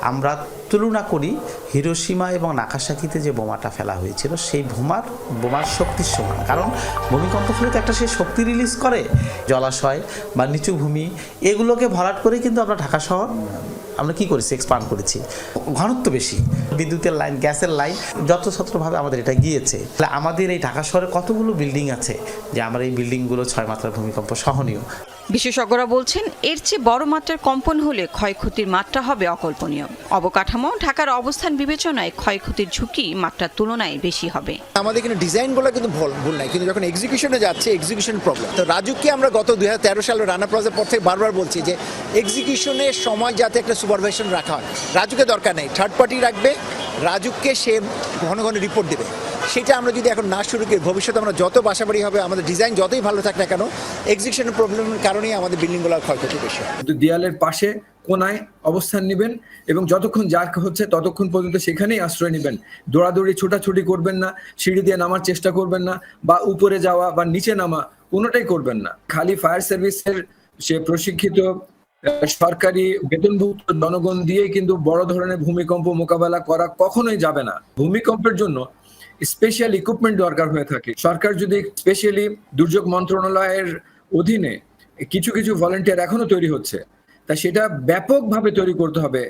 আমরা তুলনা করি হিরোসীমা এবং নাকাসাকিতে যে বোমাটা ফেলা হয়েছিল, সেই বোমার বোমার শক্তির সমান। কারণ ভূমিকম্প হলে তো একটা সে শক্তি রিলিজ করে, জলাশয় বা নিচু ভূমি, এগুলোকে ভরাট করে কিন্তু আমরা ঢাকা শহর, আমরা কি করেছি? এক্সপান্ড করেছি। ঘনত্ব বেশি, বিদ্যুতের লাইন গ্যাসের লাইন যত্রছত্রভাবে আমাদের এটা গিয়েছে। আমাদের এই ঢাকা শহরে কতগুলো বিল্ডিং আছে? যে আমার এই বিল্ডিংগুলো ছয় মাত্রার ভূমিকম্প সহনীয়। বিশেষজ্ঞরা বলছেন, এর চেয়ে বড় মাত্রার কম্পন হলে ক্ষয়ক্ষতির মাত্রা হবে অকল্পনীয়। অবকাঠামো, ঢাকার অবস্থান বিবেচনায় ক্ষয়ক্ষতির ঝুঁকি মাত্রার তুলনায় বেশি হবে। আমাদের কিন্তু ডিজাইনগুলো কিন্তু ভুল নাই। কিন্তু যখন এক্সিকিউশনে যাচ্ছে এক্সিকিউশন প্রবলেম তো রাজুককে আমরা গত দুই হাজার তেরো সালে রানা প্লাজার পর থেকে বারবার বলছি যে এক্সিকিউশনের সময় যাতে একটা সুপারভাইশন রাখা হয়। রাজুকে দরকার নেই। থার্ড পার্টি রাখবে, রাজুককে সে ঘন ঘন রিপোর্ট দেবে। সেটা আমরা যদি এখন না শুরু করি, ভবিষ্যতে আমরা যত বাসাবাড়ি হবে, আমাদের ডিজাইন যতই ভালো থাক না কেন এক্সিকিউশনের প্রবলেমের কারণেই আমাদের বিল্ডিংগুলোর ক্ষয়ক্ষতি বেশি দেয়ালের পাশে কোনায় অবস্থান নেবেন এবং যতক্ষণ জার্ক হচ্ছে ততক্ষণ পর্যন্ত সেখানেই আশ্রয় নেবেন। দৌড়াদৌড়ি, ছোটাছুটি করবেন না, সিঁড়ি দিয়ে নামার চেষ্টা করবেন না, বা উপরে যাওয়া বা নিচে নামা কোনোটাই করবেন না। খালি ফায়ার সার্ভিসের সে প্রশিক্ষিত সরকারি বেতনভুক্ত জনগণ দিয়ে কিন্তু বড় ধরনের ভূমিকম্প মোকাবেলা করা কখনোই যাবে না। ভূমিকম্পের জন্য স্পেশাল ইকুইপমেন্ট দরকার হয়ে থাকে। সরকার যদি স্পেশালি দুর্যোগ মন্ত্রণালয়ের অধীনে কিছু কিছু ভলেন্টিয়ার এখনও তৈরি হচ্ছে, তা সেটা ব্যাপকভাবে তৈরি করতে হবে।